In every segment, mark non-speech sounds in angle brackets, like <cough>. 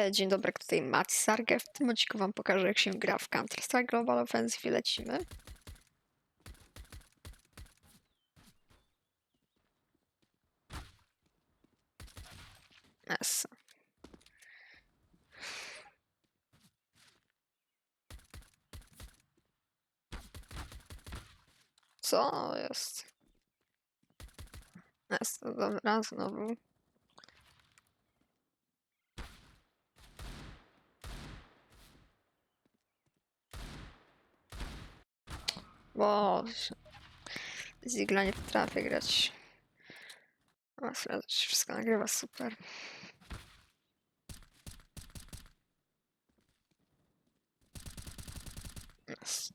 E, Dzień dobry, tutaj Mati Sarge. W tym odcinku wam pokażę, jak się gra w Counter-Strike Global Offensive i lecimy. Yes. Co jest? Jest, dobra, znowu. Boże. Z igla nie potrafię grać. A sprawdzę, czy wszystko nagrywa super. Yes.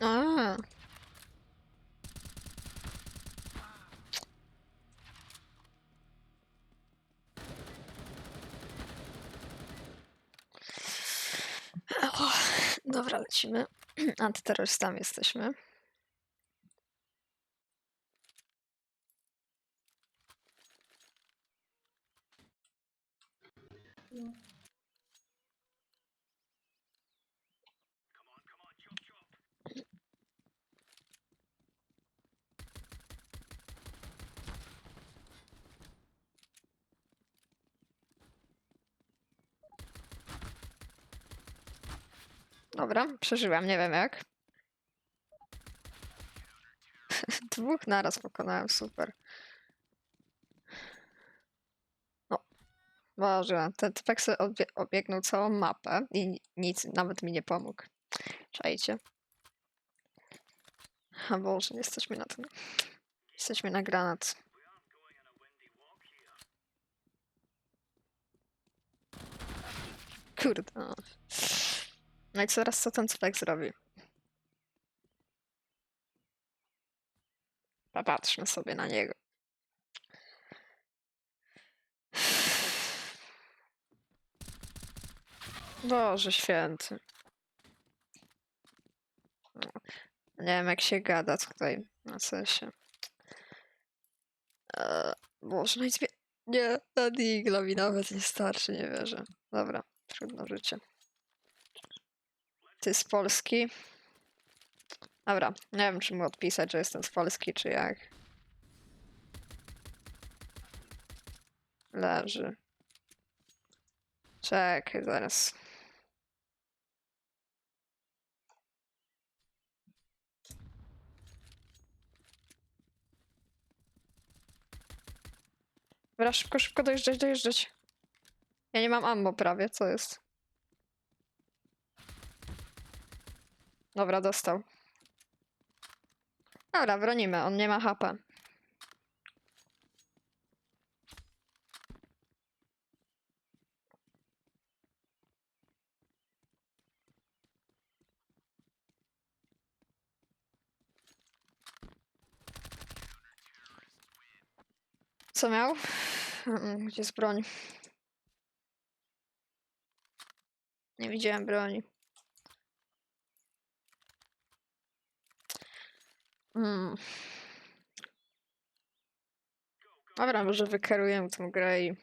A. O, Dobra, lecimy. <clears throat> Antyterrorystami jesteśmy. Dobra, przeżyłam, nie wiem jak. <laughs> Dwóch naraz pokonałem, super. No, Boże, ten typek sobie obie obiegnął całą mapę i ni- nic, nawet mi nie pomógł. Czajcie. A Boże, jesteśmy na tym. Jesteśmy na granat. Kurde. No. I teraz co ten cypek zrobi? Popatrzmy sobie na niego. Boże święty. Nie wiem jak się gada tutaj na sensie. Eee, Boże, no i. Nie, na Digla mi nawet nie starczy, nie wierzę. Dobra, trudno życie. Ty z Polski? Dobra, nie wiem czy mu odpisać, że jestem z Polski, czy jak. Leży. Czekaj, zaraz. Dobra, szybko, szybko dojeżdżać, dojeżdżać. Ja nie mam ammo prawie, co jest? Dobra, dostał. Dobra, bronimy, on nie ma HP. Co miał? Gdzie jest broń? Nie widziałem broni. Mm. Dobra, może wykeruję tą grę i...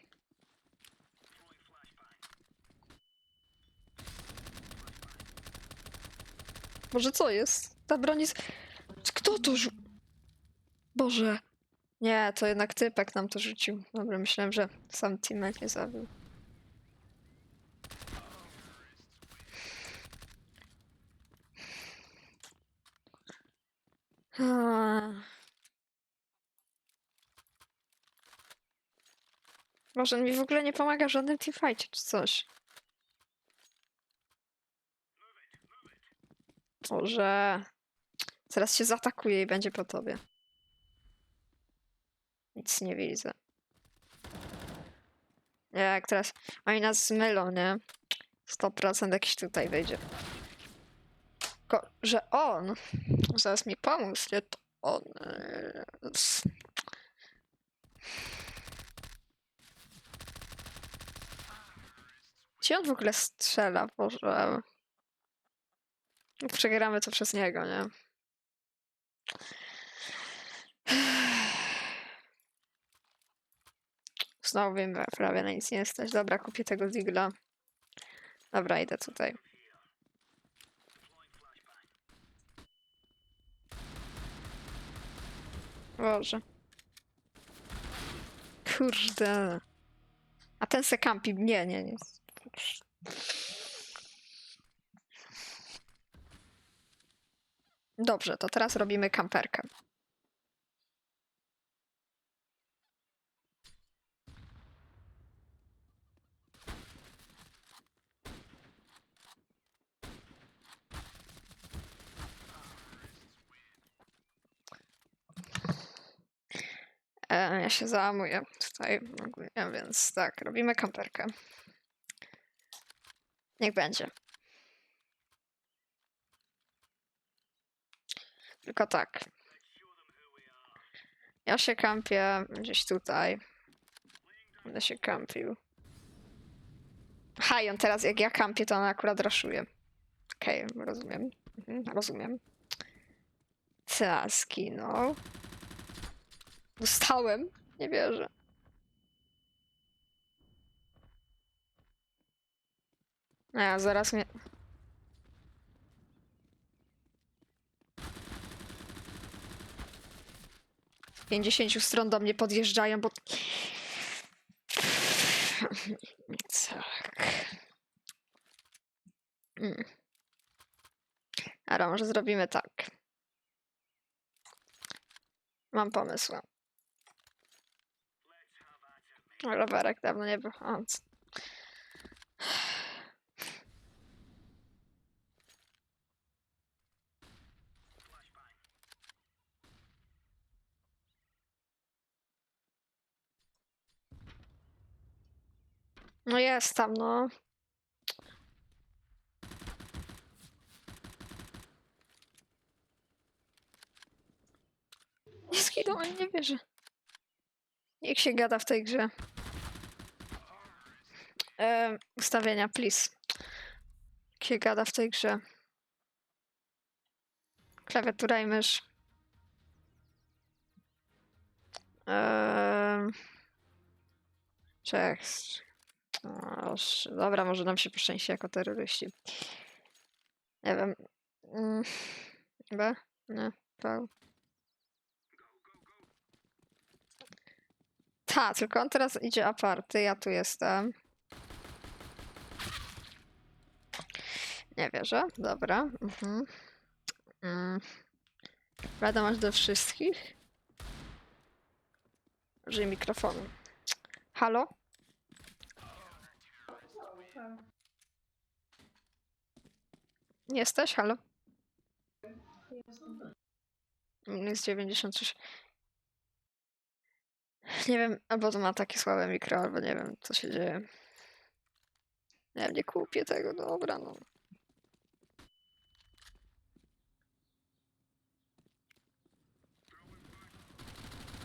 Boże, co jest? Ta broń jest... Kto to rzu... Boże. Nie, to jednak typek nam to rzucił. Dobra, myślałem, że sam teammate nie zabił. Może on mi w ogóle nie pomaga w żadnym teamfightie czy coś. Może zaraz się zaatakuje i będzie po tobie. Nic nie widzę. Jak teraz oni nas zmylą, nie? 100% jakiś tutaj wejdzie. Tylko, że on zaraz mi pomógł, nie? To on. s- Gdzie on w ogóle strzela? Boże. Przegramy to przez niego, nie? Znowu wiem, prawie na nic nie stać. Dobra, kupię tego Zigla. Dobra, idę tutaj. Boże. Kurde. A ten se kampi. Nie, nie, nie. Dobrze, to teraz robimy kamperkę. E, ja się załamuję tutaj ogólnie, więc tak, robimy kamperkę. Niech będzie. Tylko tak. Ja się kampię gdzieś tutaj. Będę się kampił. Ha, i on teraz jak ja kampię, to on akurat raszuje. Okej, rozumiem. Mhm, rozumiem. Teraz skinął. Dostałem. Nie wierzę. A, zaraz mnie... Z 50 stron do mnie podjeżdżają, bo... Tak. Mm. Ale może zrobimy tak. Mam pomysł. Rowerek dawno nie był. O, c- No jest tam, no. Nie skinął, ale nie wierzę. Niech się gada w tej grze. E, ustawienia, please. Jak się gada w tej grze. Klawiatura i mysz. Eee... Czech. Dobra, może nam się poszczęści jako terroryści. Nie wiem. Mm, B? Nie. V. Ta, tylko on teraz idzie aparty, ja tu jestem. Nie wierzę, dobra. Mhm. Mm. Wiadomość do wszystkich. Użyj mikrofonu. Halo? Jesteś? Halo? Minus 96. Nie wiem, albo to ma takie słabe mikro, albo nie wiem, co się dzieje. Wiem, nie kupię tego, dobra, no.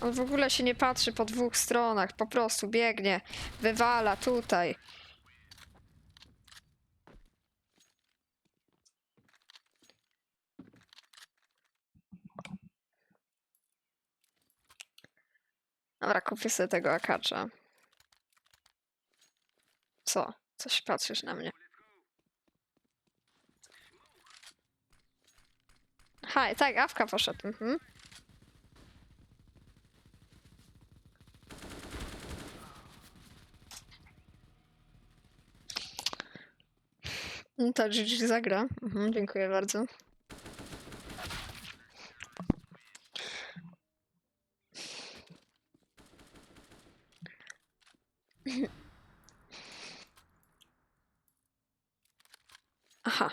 On w ogóle się nie patrzy po dwóch stronach, po prostu biegnie, wywala tutaj. Dobra, kupię sobie tego akacza. Co? Coś patrzysz na mnie. Haj, tak, awka poszedł. Mhm. No To GG zagra. Mhm, dziękuję bardzo. Aha.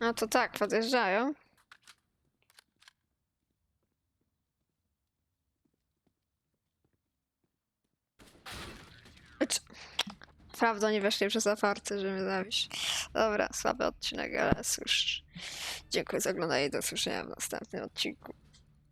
No to tak, podjeżdżają. Prawda, nie weszli przez aparty, żeby zabić. Dobra, słaby odcinek, ale cóż. Dziękuję za oglądanie i do usłyszenia w następnym odcinku.